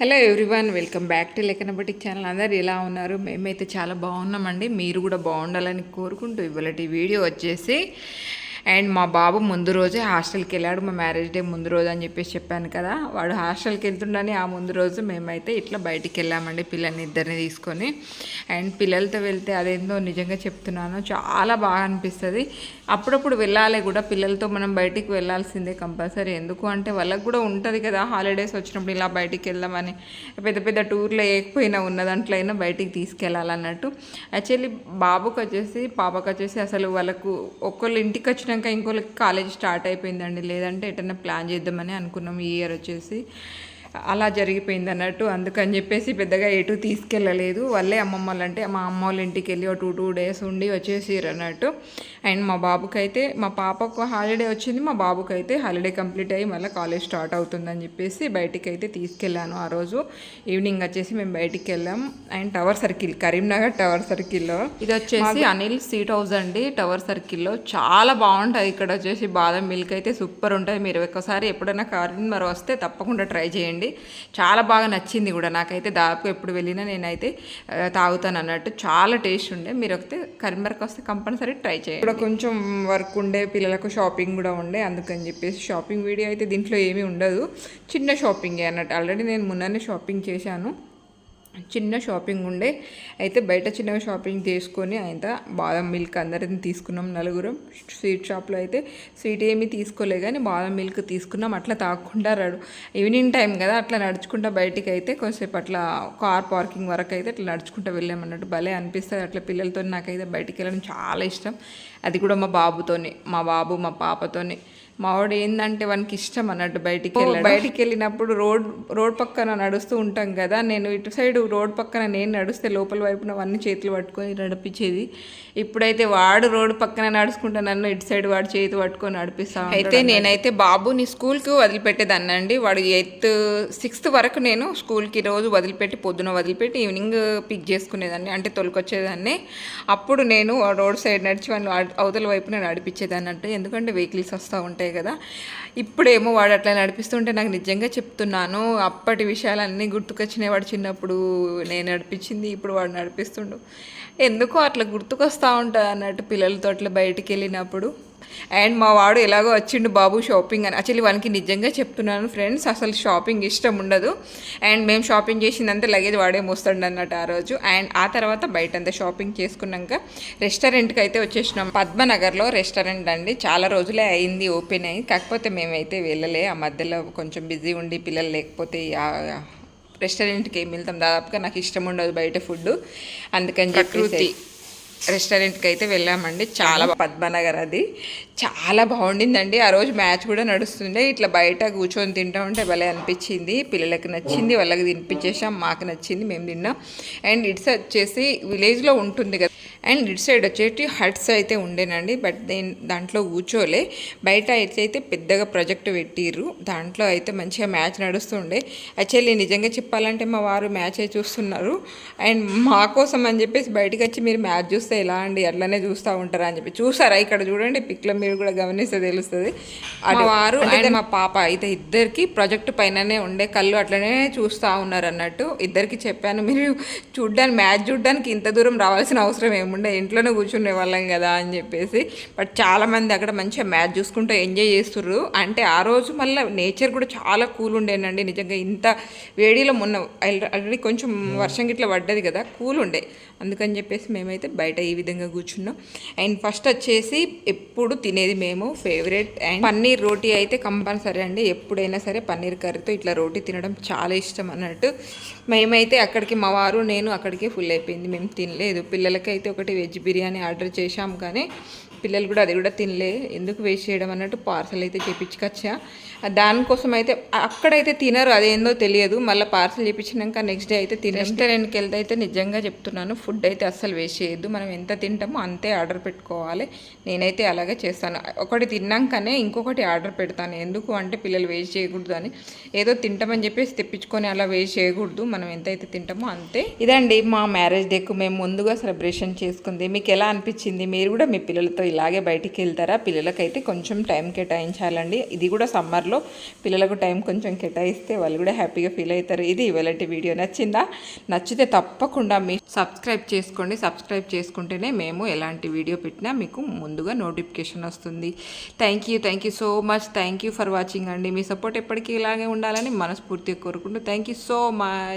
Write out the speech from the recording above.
Hello everyone welcome back to లెక్కనబటిక్ channel. అందరు ఎలా ఉన్నారు? మేమైతే చాలా బాగున్నామండి. మీరు కూడా బాగుండాలని కోరుకుంటూ ఇవాళ వీడియో వచ్చేసి అండ్ మా బాబు ముందు రోజే హాస్టల్కి వెళ్ళాడు మా మ్యారేజ్ డే ముందు రోజు అని చెప్పేసి చెప్పాను కదా. వాడు హాస్టల్కి వెళ్తుండని ఆ ముందు రోజు మేమైతే ఇట్లా బయటికి వెళ్ళామండి పిల్లల్ని ఇద్దరిని తీసుకొని. అండ్ పిల్లలతో వెళ్తే అదేందో నిజంగా చెప్తున్నాను చాలా బాగా అనిపిస్తుంది. అప్పుడప్పుడు వెళ్ళాలి కూడా పిల్లలతో మనం బయటికి వెళ్ళాల్సిందే కంపల్సరీ. ఎందుకు అంటే వాళ్ళకు కూడా ఉంటుంది కదా హాలిడేస్ వచ్చినప్పుడు ఇలా బయటికి వెళ్దామని. పెద్ద పెద్ద టూర్లో ఏకపోయినా ఉన్న దాంట్లో అయినా బయటికి తీసుకెళ్ళాలన్నట్టు. యాక్చువల్లీ బాబుకి వచ్చేసి పాపకి వచ్చేసి అసలు వాళ్ళకు ఒక్కళ్ళు ఇంటికి వచ్చినాక ఇంకోళ్ళకి కాలేజ్ స్టార్ట్ అయిపోయిందండి. లేదంటే ఎటన్నా ప్లాన్ చేద్దామని అనుకున్నాం. ఈ ఇయర్ వచ్చేసి అలా జరిగిపోయింది అన్నట్టు అందుకని చెప్పేసి పెద్దగా ఎటు తీసుకెళ్ళలేదు. వాళ్ళే అమ్మమ్మ అంటే మా అమ్మ వాళ్ళ ఇంటికి వెళ్ళి ఒక టూ టూ డేస్ ఉండి వచ్చేసారు అన్నట్టు. అండ్ మా బాబుకైతే మా పాపకు హాలిడే వచ్చింది. మా బాబుకైతే హాలిడే కంప్లీట్ అయ్యి మళ్ళీ కాలేజ్ స్టార్ట్ అవుతుందని చెప్పేసి బయటికి అయితే తీసుకెళ్ళాను ఆ రోజు. ఈవినింగ్ వచ్చేసి మేము బయటికి వెళ్ళాం and tower circle Karimnagar tower సర్కిల్లో. ఇది వచ్చేసి అనిల్ సీట్ హౌస్ అండి. టవర్ సర్కిల్లో చాలా బాగుంటుంది ఇక్కడ వచ్చేసి బాదం మిల్క్ అయితే సూపర్ ఉంటుంది మీరు ఒకసారి ఎప్పుడైనా కరీంనగర్ వస్తే తప్పకుండా ట్రై చేయండి. చాలా బాగా నచ్చింది కూడా. నాకైతే దాదాపు ఎప్పుడు వెళ్ళినా నేనైతే తాగుతాను అన్నట్టు. చాలా టేస్ట్ ఉండే. మీరు వస్తే కరీంనగర్కి వస్తే కంపల్సరీ ట్రై చేయండి. ఇక్కడ కొంచెం వర్క్ ఉండే పిల్లలకు షాపింగ్ కూడా ఉండే. అందుకని చెప్పేసి షాపింగ్ వీడియో అయితే దీంట్లో ఏమీ ఉండదు. చిన్న షాపింగే అన్నట్టు. ఆల్రెడీ నేను మొన్ననే షాపింగ్ చేశాను. చిన్న షాపింగ్ ఉండే. అయితే బయట చిన్నగా షాపింగ్ చేసుకొని అయితే బాదం మిల్క్ అందరిని తీసుకున్నాం నలుగురం. స్వీట్ షాప్లో అయితే స్వీట్ ఏమీ తీసుకోలే కానీ బాదం మిల్క్ తీసుకున్నాం. అట్లా తాగకుండా రాడు ఈవినింగ్ టైం కదా అట్లా నడుచుకుంటా బయటికి అయితే కొంచెంసేపు అట్లా కార్ పార్కింగ్ వరకు అయితే అట్లా నడుచుకుంటా వెళ్ళామన్నట్టు భలే అనిపిస్తుంది. అట్లా పిల్లలతో నాకైతే బయటికి వెళ్ళడం చాలా ఇష్టం. అది కూడా మా బాబుతోనే మా బాబు మా పాపతోనే. మా వాడు ఏంటంటే వానికి ఇష్టం అన్నట్టు బయటికి వెళ్ళి బయటికి వెళ్ళినప్పుడు రోడ్ రోడ్ పక్కన నడుస్తూ ఉంటాం కదా. నేను ఇటు సైడ్ రోడ్ పక్కన నేను నడుస్తే లోపల వైపున అవన్నీ చేతులు పట్టుకొని నడిపించేది. ఇప్పుడైతే వాడు రోడ్ పక్కన నడుచుకుంటా నన్ను ఇటు సైడ్ వాడు చేతి పట్టుకొని నడిపిస్తా అయితే నేనైతే బాబుని స్కూల్కి వదిలిపెట్టేదాన్ని అండి. వాడు ఎయిత్ సిక్స్త్ వరకు నేను స్కూల్కి రోజు వదిలిపెట్టి పొద్దున వదిలిపెట్టి ఈవినింగ్ పిక్ చేసుకునేదాన్ని అంటే తొలికొచ్చేదాన్ని. అప్పుడు నేను రోడ్ సైడ్ నడిచి వాళ్ళు అవతల వైపున నడిపించేదాన్ని అంటే. ఎందుకంటే వెహికల్స్ వస్తూ ఉంటాయి కదా. ఇప్పుడేమో వాడు అట్లా నడిపిస్తుంటే నాకు నిజంగా చెప్తున్నాను అప్పటి విషయాలన్నీ గుర్తుకొచ్చినాయి వాడు చిన్నప్పుడు. నేను నడిపించింది ఇప్పుడు వాడు నడిపిస్తుండు. ఎందుకో అట్లా గుర్తుకొస్తూ ఉంటుంది అన్నట్టు పిల్లలతో అట్లా బయటికి వెళ్ళినప్పుడు. అండ్ మా వాడు ఎలాగో వచ్చిండు బాబు షాపింగ్ అని. యాక్చువల్లీ వానికి నిజంగా చెప్తున్నాను ఫ్రెండ్స్ అసలు షాపింగ్ ఇష్టం ఉండదు. అండ్ మేము షాపింగ్ చేసిందంతా లగేజ్ వాడే మోస్తాడు అన్నట్టు ఆ రోజు. అండ్ ఆ తర్వాత బయట అంతా షాపింగ్ చేసుకున్నాక రెస్టారెంట్కి అయితే వచ్చేసినాం. పద్మనగర్లో రెస్టారెంట్ అండి. చాలా రోజులే అయింది ఓపెన్ అయ్యి. కాకపోతే మేమైతే వెళ్ళలే. ఆ మధ్యలో కొంచెం బిజీ ఉండి పిల్లలు లేకపోతే రెస్టారెంట్కి ఏం వెళ్తాం. దాదాపుగా నాకు ఇష్టం ఉండదు బయట ఫుడ్ అందుకని చెప్పేసి రెస్టారెంట్కి అయితే వెళ్ళామండి. చాలా పద్మనగర్ అది. చాలా బాగుండిందండి. ఆ రోజు మ్యాచ్ కూడా నడుస్తుండే. ఇట్లా బయట కూర్చొని తింటా ఉంటే భలే అనిపించింది. పిల్లలకి నచ్చింది వాళ్ళకి తినిపించేసాం మాకు నచ్చింది మేము తిన్నాం. అండ్ ఇట్స్ వచ్చేసి విలేజ్లో ఉంటుంది కదా. అండ్ ఇటు సైడ్ వచ్చేటి హట్స్ అయితే ఉండేనండి బట్ దేని దాంట్లో కూర్చోలే. బయట అయితే పెద్దగా ప్రాజెక్ట్ పెట్టిర్రు దాంట్లో అయితే మంచిగా మ్యాచ్ నడుస్తుండే. యాక్చువల్లీ నిజంగా చెప్పాలంటే మా వారు మ్యాచ్ చూస్తున్నారు. అండ్ మా కోసం అని చెప్పేసి బయటకు వచ్చి మీరు మ్యాచ్ చూస్తే ఎలా అండి? అట్లనే చూస్తూ ఉంటారా అని చెప్పి చూసారా? ఇక్కడ చూడండి పిక్లో మీరు కూడా గమనిస్తే తెలుస్తుంది. మా వారు అండ్ మా పాప అయితే ఇద్దరికి ప్రాజెక్ట్ పైననే ఉండే కళ్ళు అట్లనే చూస్తూ ఉన్నారు అన్నట్టు. ఇద్దరికి చెప్పాను మీరు చూడ్డానికి మ్యాచ్ చూడడానికి ఇంత దూరం రావాల్సిన అవసరం ఉండే ఇంట్లోనే కూర్చునే వాళ్ళం కదా అని చెప్పేసి. బట్ చాలా మంది అక్కడ మంచిగా మ్యాచ్ చూసుకుంటూ ఎంజాయ్ చేస్తుర్రు. అంటే ఆ రోజు మళ్ళీ నేచర్ కూడా చాలా కూల్ ఉండేనండి. నిజంగా ఇంత వేడిలో మొన్న ఆల్రెడీ కొంచెం వర్షం గిట్ల పడ్డది కదా కూల్ ఉండే. అందుకని చెప్పేసి మేమైతే బయట ఈ విధంగా కూర్చున్నాం. అండ్ ఫస్ట్ వచ్చేసి ఎప్పుడు తినేది మేము ఫేవరెట్ అండ్ పన్నీర్ రోటీ అయితే కంపల్సరీ అండి. ఎప్పుడైనా సరే పన్నీర్ కర్రీతో ఇట్లా రోటీ తినడం చాలా ఇష్టం అన్నట్టు. మేమైతే అక్కడికి మా వారు నేను అక్కడికే ఫుల్ అయిపోయింది. మేము తినలేదు. పిల్లలకైతే ఒకటి వెజ్ బిర్యానీ ఆర్డర్ చేశాం కానీ పిల్లలు కూడా అది కూడా తినలే. ఎందుకు వేస్ట్ చేయడం అన్నట్టు పార్సల్ అయితే చేపించుకొచ్చా. దానికోసం అయితే అక్కడైతే తినరు అదేందో తెలియదు. మళ్ళీ పార్సల్ చేపించినాక నెక్స్ట్ డే అయితే తిన రెస్టారెంట్కి వెళ్తే అయితే నిజంగా చెప్తున్నాను ఫుడ్ అయితే అస్సలు వేస్ట్ చేయొద్దు. మనం ఎంత తింటామో అంతే ఆర్డర్ పెట్టుకోవాలి. నేనైతే అలాగే చేస్తాను. ఒకటి తిన్నాకనే ఇంకొకటి ఆర్డర్ పెడతాను. ఎందుకు అంటే పిల్లలు వేస్ట్ చేయకూడదు అని. ఏదో తింటామని చెప్పేసి తెప్పించుకొని అలా వేస్ట్ చేయకూడదు. మనం ఎంతైతే తింటామో అంతే. ఇదండి మా మ్యారేజ్ డేకు మేము ముందుగా సెలబ్రేషన్ చేసుకుంది. మీకు ఎలా అనిపించింది? మీరు కూడా మీ పిల్లలతో ఇలాగే బయటికి వెళ్తారా? పిల్లలకైతే కొంచెం టైం కేటాయించాలండి. ఇది కూడా సమ్మర్లో పిల్లలకు టైం కొంచెం కేటాయిస్తే వాళ్ళు కూడా హ్యాపీగా ఫీల్ అవుతారు. ఇది ఇవాళ వీడియో. నచ్చిందా? నచ్చితే తప్పకుండా మీ సబ్స్క్రైబ్ చేసుకోండి. సబ్స్క్రైబ్ చేసుకుంటేనే మేము ఎలాంటి వీడియో పెట్టినా మీకు ముందుగా నోటిఫికేషన్ వస్తుంది. Thank you. Thank you so much. Thank you for watching అండి. మీ సపోర్ట్ ఎప్పటికీ ఇలాగే ఉండాలని మనస్ఫూర్తిగా కోరుకుంటూ థ్యాంక్ యూ సో మచ్.